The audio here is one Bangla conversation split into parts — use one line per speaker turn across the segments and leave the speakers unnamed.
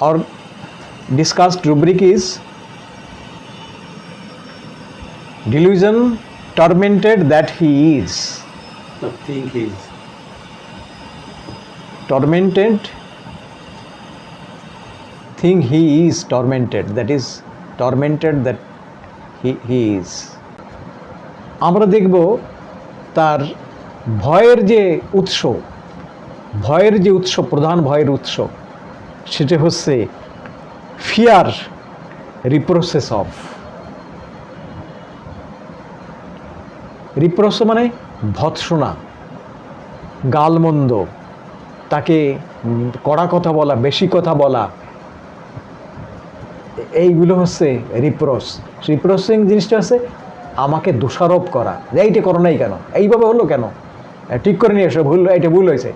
our discussed rubric is delusion tormented that he is
The thing is.
tormented think he is tormented that is tormented that he, he is আমরা দেখব তার ভয়ের যে উৎস ভয়ের যে উৎস প্রধান ভয়ের উৎস সেটা হচ্ছে ফিয়ার রিপ্রোসেস অফ রিপ্রোস মানে ভৎসনা, গালমন্দ, তাকে কড়া কথা বলা, বেশি কথা বলা। এইগুলো হচ্ছে রিপ্রোস রিপ্রোসিং জিনিসটা হচ্ছে আমাকে দোষারোপ করা। যে এইটা করো নাই কেন? এইভাবে হলো কেন? ঠিক করে নিয়ে এসো, ভুল এটা ভুল হয়েছে।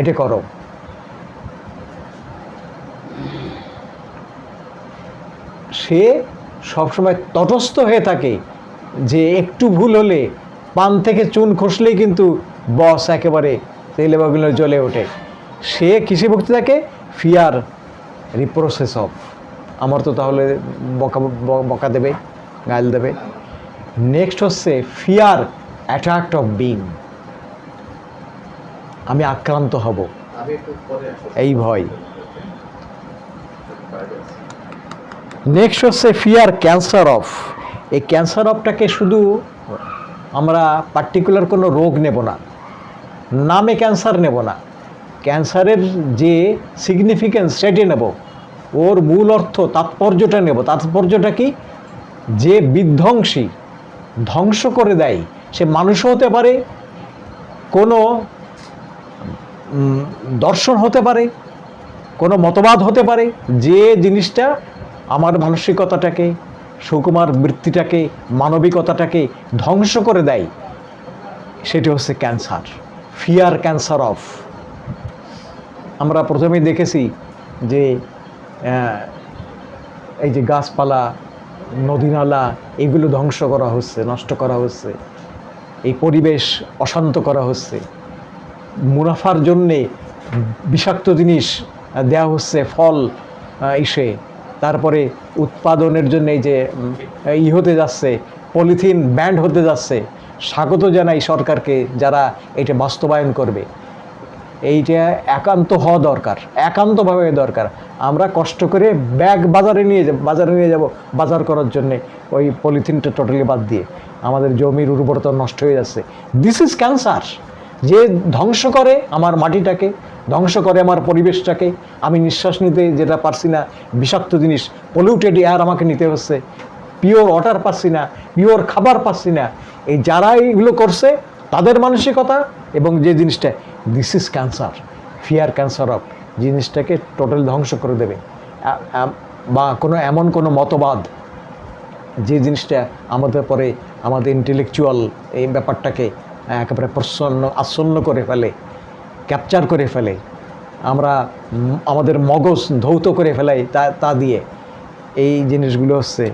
এটা করো। সে সবসময় তটস্থ হয়ে থাকে যে একটু ভুল হলে পান থেকে চুন খসলেই কিন্তু বস একেবারে তেলে বাগুলো জ্বলে ওঠে। সে কিসে ভক্তি থাকে? ফিয়ার রিপ্রোসেস অফ আমার তো তাহলে বকা বকা দেবে গাল দেবে। নেক্সট হচ্ছে ফিয়ার অ্যাট্রাক্ট অফ বিং আমি আক্রান্ত হব। এই ভয়। নেক্সট হচ্ছে ফিয়ার ক্যান্সার অফ এই ক্যান্সার অফটাকে শুধু আমরা পার্টিকুলার কোনো রোগ নেব না, নামে ক্যান্সার নেব না। ক্যান্সারের যে সিগনিফিকেন্স সেটি নেব, ওর মূল অর্থ তাৎপর্যটা নেব। তাৎপর্যটা কি? যে বিধ্বংসী, ধ্বংস করে দেয়। সে মানুষও হতে পারে, কোনো দর্শন হতে পারে, কোনো মতবাদ হতে পারে। যে জিনিসটা আমার মানসিকতাটাকে, সুকুমার বৃত্তিটাকে, মানবিকতাটাকে ধ্বংস করে দেয়। সেটি হচ্ছে ক্যান্সার, ফিয়ার ক্যান্সার অফ। আমরা প্রথমেই দেখেছি যে এই যে গাছপালা, নদীনালা, এগুলো ধ্বংস করা হচ্ছে, নষ্ট করা হচ্ছে। এই পরিবেশ অশান্ত করা হচ্ছে। মুনাফার জন্যে বিষাক্ত জিনিস দেওয়া হচ্ছে, ফল ইসে। তারপরে উৎপাদনের জন্য এই যে ই হতে যাচ্ছে, পলিথিন ব্যান্ড হতে যাচ্ছে, স্বাগত জানাই সরকারকে যারা এটা বাস্তবায়ন করবে। এইটা একান্ত হওয়া দরকার, একান্তভাবে দরকার। আমরা কষ্ট করে ব্যাগ বাজারে নিয়ে যাব, বাজারে নিয়ে যাব, বাজার করার জন্যে ওই পলিথিনটা টোটালি বাদ দিয়ে। আমাদের জমির উর্বরতা নষ্ট হয়ে যাচ্ছে। দিস ইজ ক্যান্সার যে ধ্বংস করে আমার মাটিটাকে, ধ্বংস করে আমার পরিবেশটাকে, আমি নিঃশ্বাস নিতে যেটা পারছি না, বিষাক্ত জিনিস পলিউটেড এয়ার আমাকে নিতে হচ্ছে পিওর ওয়াটার পাচ্ছি না পিওর খাবার পাচ্ছি না। এই যারা এইগুলো করছে, তাদের মানসিকতা এবং যে জিনিসটা this is cancer fear cancer of জিনিসটাকে টোটাল ধ্বংস করে দেবে। বা কোনো এমন কোনো মতবাদ, যে জিনিসটা আমাদের পরে, আমাদের ইন্টেলেকচুয়াল এই ব্যাপারটাকে একেবারে প্রসন্ন আচ্ছন্ন করে ফেলে ক্যাপচার করে ফেলে। আমরা আমাদের মগজ ধৌত করে ফেলাই তা তা দিয়ে এই জিনিসগুলো হচ্ছে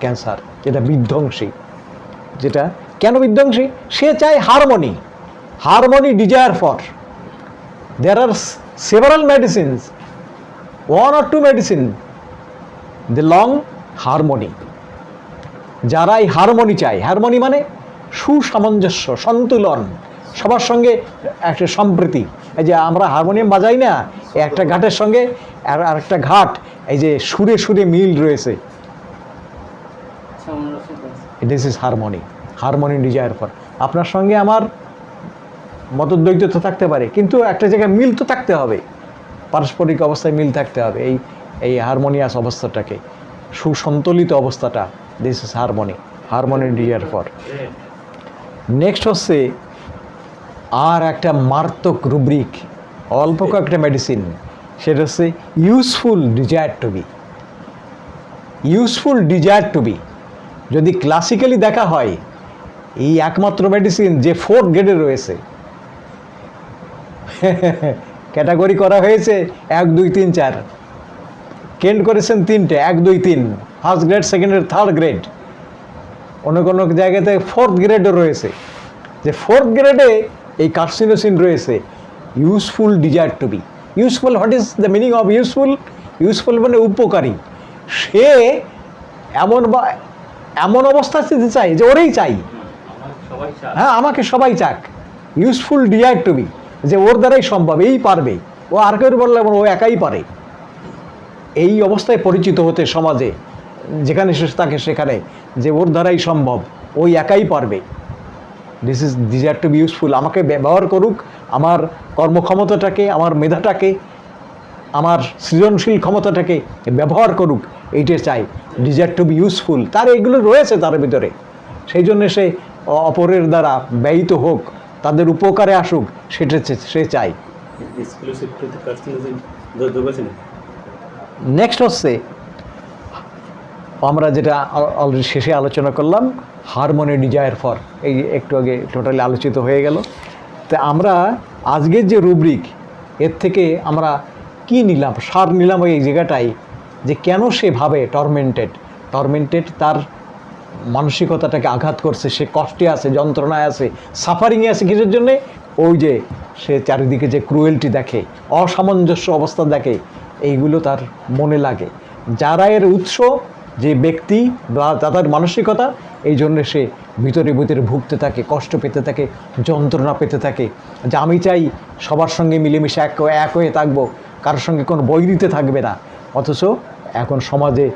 ক্যান্সার যেটা বিধ্বংসী। যেটা কেন বিধ্বংসী? সে চায় harmony harmony desire for there আর s- several one one two medicine the long harmony যারা এই হারমোনি চায় হারমোনি মানে সুসামঞ্জস্য, সন্তুলন, সবার সঙ্গে একটা সম্প্রীতি। এই যে আমরা হারমোনিয়াম বাজাই না একটা ঘাটের সঙ্গে আর আরেকটা ঘাট, এই যে সুরে সুরে মিল রয়েছে। This is harmony harmony desire for আপনার সঙ্গে আমার মতদ্বৈততা থাকতে পারে, কিন্তু একটা জায়গায় মিল তো থাকতে হবে। পারস্পরিক অবস্থায় মিল থাকতে হবে, এই এই হারমোনিয়াস অবস্থাটাকে। সুসন্তুলিত অবস্থাটা this is harmony harmony desire for next হচ্ছে আর একটা মারাত্মক রুব্রিক অল্প কয়েকটা মেডিসিন সেটা হচ্ছে useful desire to be useful desire to be যদি ক্লাসিক্যালি দেখা হয়, এই একমাত্র মেডিসিন যে ফোর্থ গ্রেডে রয়েছে। ক্যাটাগরি করা হয়েছে এক, দুই, তিন, চার। কেন্ড করেছেন তিনটে, এক, দুই, তিন। First grade second grade third grade অন্য কোনো জায়গাতে ফোর্থ গ্রেডও রয়েছে। যে ফোর্থ গ্রেডে এই কার্সিনোসিন রয়েছে। Useful desire to be useful what is the meaning of useful useful মানে উপকারী। সে এমন বা এমন অবস্থা স্থিতি চাই যে ওরেই চাই। হ্যাঁ আমাকে সবাই চাক। ইউজফুল ডিজায়ার টু বি যে ওর দ্বারাই সম্ভব, এই পারবে। ও আর কেউ বললে ও একাই পারে। এই অবস্থায় পরিচিত হতে সমাজে, যেখানে সে থাকে সেখানে যে ওর দ্বারাই সম্ভব ওই একাই পারবে। This is desire to be useful আমাকে ব্যবহার করুক আমার কর্মক্ষমতাটাকে আমার মেধাটাকে আমার সৃজনশীল ক্ষমতাটাকে ব্যবহার করুক এইটা চাই। ডিজায়ার টু বি ইউজফুল তার এগুলো রয়েছে তার ভিতরে। সেই জন্য সে অপরের দ্বারা ব্যয়িত হোক তাদের উপকারে আসুক সেটা সে
the
নেক্সট হচ্ছে আমরা যেটা অলরেডি শেষে আলোচনা করলাম হারমোনি ডিজায়ার ফর এই একটু আগে টোটালি আলোচিত হয়ে গেল। তা আমরা আজকের যে রুব্রিক এর থেকে আমরা কি নিলাম, সার নিলাম ওই জায়গাটাই যে কেন সে ভাবে টর্মেন্টেড টর্মেন্টেড তার মানসিকতাটাকে আঘাত করছে, সে কষ্টে আছে, যন্ত্রণায় আছে সাফারিংয়ে আছে কিসের জন্যে? ওই যে সে চারিদিকে যে ক্রুয়েলটি দেখে, অসামঞ্জস্য অবস্থা দেখে, এইগুলো তার মনে লাগে। যারা এর উৎস যে ব্যক্তি বা তাদের মানসিকতা, এই জন্য সে ভিতরে ভিতরে ভুগতে থাকে, কষ্ট পেতে থাকে, যন্ত্রণা পেতে থাকে। যে আমি চাই সবার সঙ্গে মিলেমিশে এক এক হয়ে থাকব, কারোর সঙ্গে কোনো বই দিতে থাকবে না। অথচ এখন সমাজে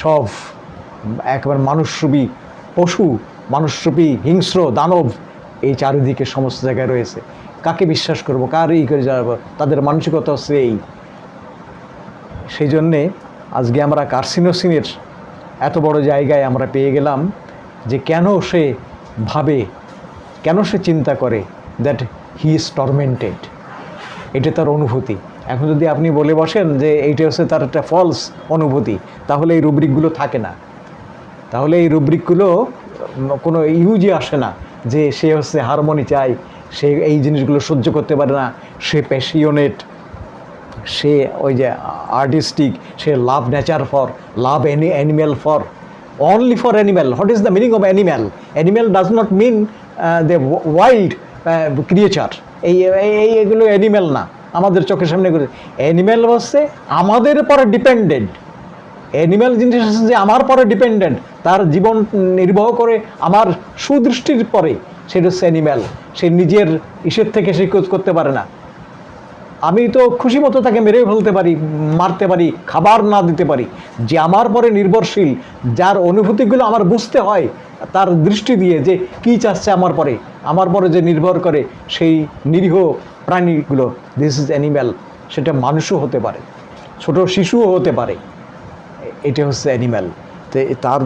সব, একবার মানুষরূপী পশু, মানুষরূপী হিংস্র দানব, এই চারিদিকে সমস্ত জায়গায় রয়েছে। কাকে বিশ্বাস করব, কার এই করে যাব, তাদের মানসিকতা হচ্ছে এই সেই জন্যে আজকে আমরা কার্সিনোসিনের এত বড় জায়গায় আমরা পেয়ে গেলাম যে কেন সে ভাবে, কেন সে চিন্তা করে দ্যাট হি ইজ টর্মেন্টেড এটা তার অনুভূতি। এখন যদি আপনি বলে বসেন যে এইটা হচ্ছে তার একটা ফলস অনুভূতি, তাহলে এই রুব্রিকগুলো থাকে না। তাহলে এই রুব্রিকগুলো কোনো ইউজই আসে না যে সে হচ্ছে হারমোনি চায় সে এই জিনিসগুলো সহ্য করতে পারে না, সে প্যাশিওনেট সে ওই যে artistic, say love nature for, love any animal for only for animal what is the meaning of animal animal does not mean the wild creature এই, এই- এই এগুলো অ্যানিম্যাল না। আমাদের চোখের সামনে করে। অ্যানিম্যাল হচ্ছে আমাদের পরে ডিপেন্ডেন্ট অ্যানিম্যাল জিনিস আছে যে আমার পরে ডিপেন্ডেন্ট তার জীবন নির্বাহ করে আমার সুদৃষ্টির পরে। সেটা হচ্ছে অ্যানিম্যাল সে নিজের ইসের থেকে সে করতে পারে না। আমি তো খুশি মতো তাকে মেরে ফেলতে পারি, মারতে পারি, খাবার না দিতে পারি। যে আমার পরে নির্ভরশীল, যার অনুভূতিগুলো আমার বুঝতে হয়, তার দৃষ্টি দিয়ে যে কী চাচ্ছে আমার পরে আমার পরে যে নির্ভর করে সেই নিরীহ প্রাণীগুলো দিস ইজ অ্যানিম্যাল সেটা মানুষও হতে পারে, ছোট শিশুও হতে পারে। এটা হচ্ছে অ্যানিম্যাল তো, তার,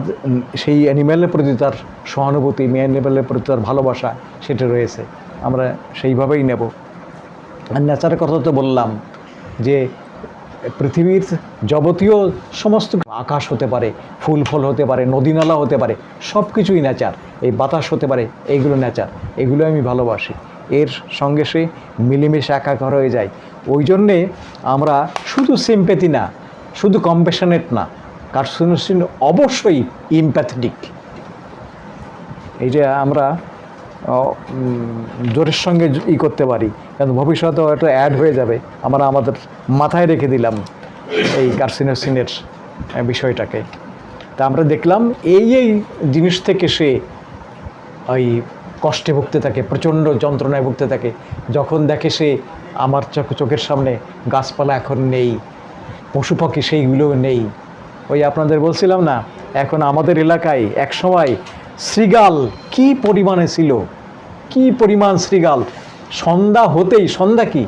সেই অ্যানিম্যালের প্রতি তার সহানুভূতি অ্যানিম্যালের প্রতি তার ভালোবাসা, সেটা রয়েছে। আমরা সেইভাবেই নেব। আর নেচারের কথা তো বললাম যে পৃথিবীর যাবতীয় সমস্ত আকাশ হতে পারে, ফুল ফল হতে পারে নদী নালা হতে পারে সব কিছুই নেচার। এই বাতাস হতে পারে, এইগুলো নেচার। এগুলো আমি ভালোবাসি। এর সঙ্গে সে মিলেমিশে একাকার হয়ে যায়। ওই জন্যে আমরা শুধু সিম্পেথি না, শুধু কম্পেশনেট না কার্সিনোসিন অবশ্যই ইম্প্যাথেটিক এই যে আমরা জোরের সঙ্গে ই করতে পারি। কারণ ভবিষ্যতে হয়তো অ্যাড হয়ে যাবে। আমরা আমাদের মাথায় রেখে দিলাম এই কার্সিনোসিনের বিষয়টাকে। তা আমরা দেখলাম এই এই জিনিস থেকে সে ওই কষ্টে ভুগতে থাকে, প্রচণ্ড যন্ত্রণায় ভুগতে থাকে। যখন দেখে সে আমার চোখ চোখের সামনে গাছপালা এখন নেই, পশু পাখি সেইগুলো নেই। ওই আপনাদের বলছিলাম না, এখন আমাদের এলাকায় এক সময় শ্রীগাল কি পরিমাণে ছিল? কি পরিমাণ শ্রীগাল সন্ধ্যা হতেই সন্ধ্যা কি?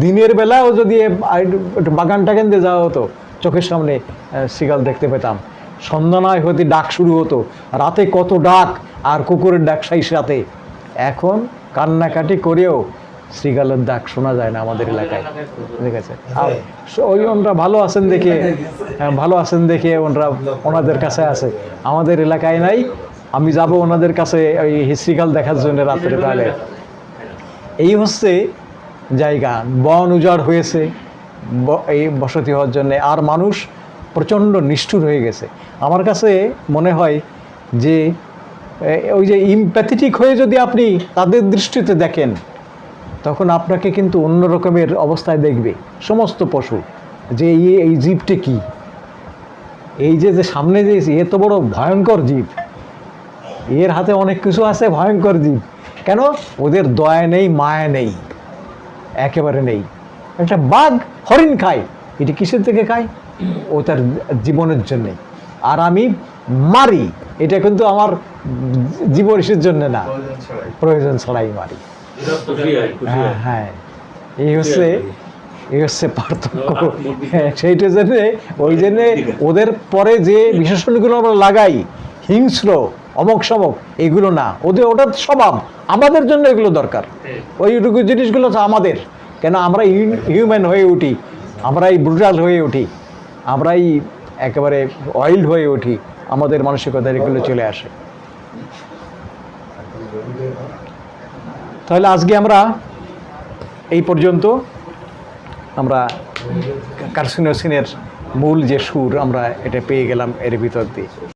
দিনের বেলাও যদি এ- আর একটু বাগান যাওয়া হতো চোখের সামনে শ্রীগাল দেখতে পেতাম। সন্ধ্যা নয় হতে ডাক শুরু হতো। রাতে কত ডাক আর কুকুরের ডাক সেই সাথে এখন কান্নাকাটি করেও শ্রীগালের ডাক শোনা যায় না আমাদের এলাকায়। ঠিক আছে? আর ওই ওনরা ভালো আছেন দেখে হ্যাঁ, ভালো আছেন দেখে ওনরা ওনাদের কাছে আছে। আমাদের এলাকায় নাই আমি যাব ওনাদের কাছে ওই শ্রীগাল দেখার জন্য রাত্রে তাহলে। এই হচ্ছে জায়গা। বন উজাড় হয়েছে এই বসতি হওয়ার জন্যে। আর মানুষ প্রচণ্ড নিষ্ঠুর হয়ে গেছে। আমার কাছে মনে হয় যে ওই যে ইমপ্যাথেটিক হয়ে যদি আপনি তাদের দৃষ্টিতে দেখেন, তখন আপনাকে কিন্তু অন্য রকমের অবস্থায় দেখবে। সমস্ত পশু। যে এই জীবটি কি? এই যে যে সামনে যে এত বড় ভয়ঙ্কর জীব। এর হাতে অনেক কিছু আছে ভয়ঙ্কর জীব। কেন? ওদের দয়া নেই মায়া নেই একেবারে নেই। একটা বাঘ হরিণ খায়। এটি কিসের থেকে খায়? ও তার জীবনের জন্যে। আর আমি মারি। এটা কিন্তু আমার জীবনের জন্য না। প্রয়োজন ছাড়াই। মারি।
হয়
হ্যাঁ।
হ্যাঁ
এই হচ্ছে এই হচ্ছে পার্থক্য। হ্যাঁ, সেইটার জন্যে ওই জন্যে ওদের পরে যে বিশেষণগুলো আমরা লাগাই হিংস্র অমক সমক, এগুলো না। ওদের ওটা স্বভাব। আমাদের জন্য এগুলো দরকার। ওইটুকু জিনিসগুলো তো আমাদের। কেন আমরা হিউম্যান হয়ে উঠি। আমরা এই ব্রুটাল হয়ে উঠি। আমরাই একেবারে অয়েল হয়ে উঠি। আমাদের মানসিকতা এগুলো চলে আসে। তাহলে আজকে আমরা এই পর্যন্ত আমরা কার্সিনোসিনের মূল যে সুর আমরা এটা পেয়ে গেলাম এর ভিতর দিয়ে।